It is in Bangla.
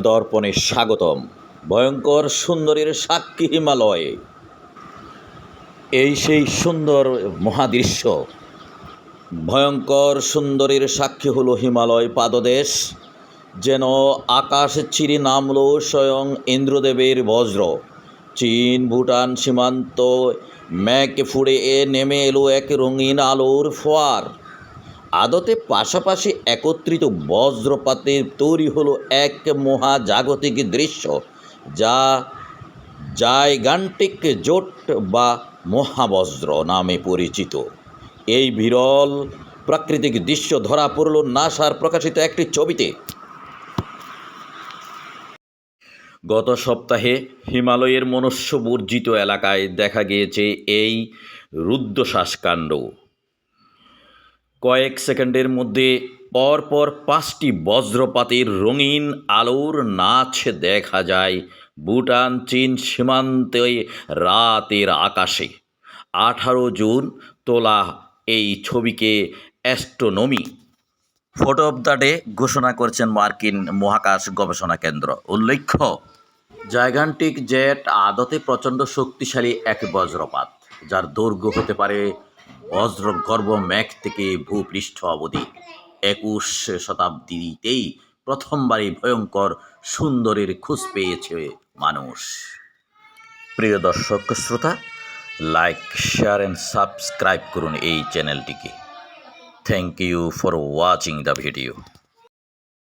দর্পণে স্বাগতম। ভয়ঙ্কর সুন্দরীর সাক্ষী হিমালয়ে। এই সেই সুন্দর মহাদৃশ্য। ভয়ঙ্কর সুন্দরীর সাক্ষী হলো হিমালয় পাদদেশ, যেন আকাশ চিরি নামলো স্বয়ং ইন্দ্রদেবের বজ্র। চীন, ভুটান সীমান্ত ম্যাক ফুড়ে এ নেমে এলো এক রঙিন আলোর ফোয়ার। আদতে পাশাপাশি একত্রিত বজ্রপাতে তৈরি হলো এক মহাজাগতিক দৃশ্য, যা জায়গান্টিক জোট বা মহাবজ্র নামে পরিচিত। এই বিরল প্রাকৃতিক দৃশ্য ধরা পড়ল নাসার প্রকাশিত একটি ছবিতে। গত সপ্তাহে হিমালয়ের মনুষ্যবর্জিত এলাকায় দেখা গিয়েছে এই রুদ্রশ্বাসকাণ্ড কয়েক সেকেন্ডের মধ্যে পরপর পাঁচটি বজ্রপাতের রঙিন আলোর নাচ দেখা যায় ভুটান, চীন সীমান্তে রাতের আকাশে। আঠারো জুন তোলা এই ছবিকে astronomy photo of the day ঘোষণা করেছেন মার্কিন মহাকাশ গবেষণা কেন্দ্র। উল্লেখ্য জায়গান্টিক জেট আদতে প্রচণ্ড শক্তিশালী এক বজ্রপাত, যার দৈর্ঘ্য হতে পারে বজ্রগর্ভ ম্যাঘ থেকে ভূপৃষ্ঠ অবধি একুশ শতাব্দীতেই প্রথমবারই ভয়ঙ্কর সুন্দরের খোঁজ পেয়েছে মানুষ প্রিয় দর্শক শ্রোতা লাইক শেয়ার অ্যান্ড সাবস্ক্রাইব করুন এই চ্যানেলটিকে thank you for watching the video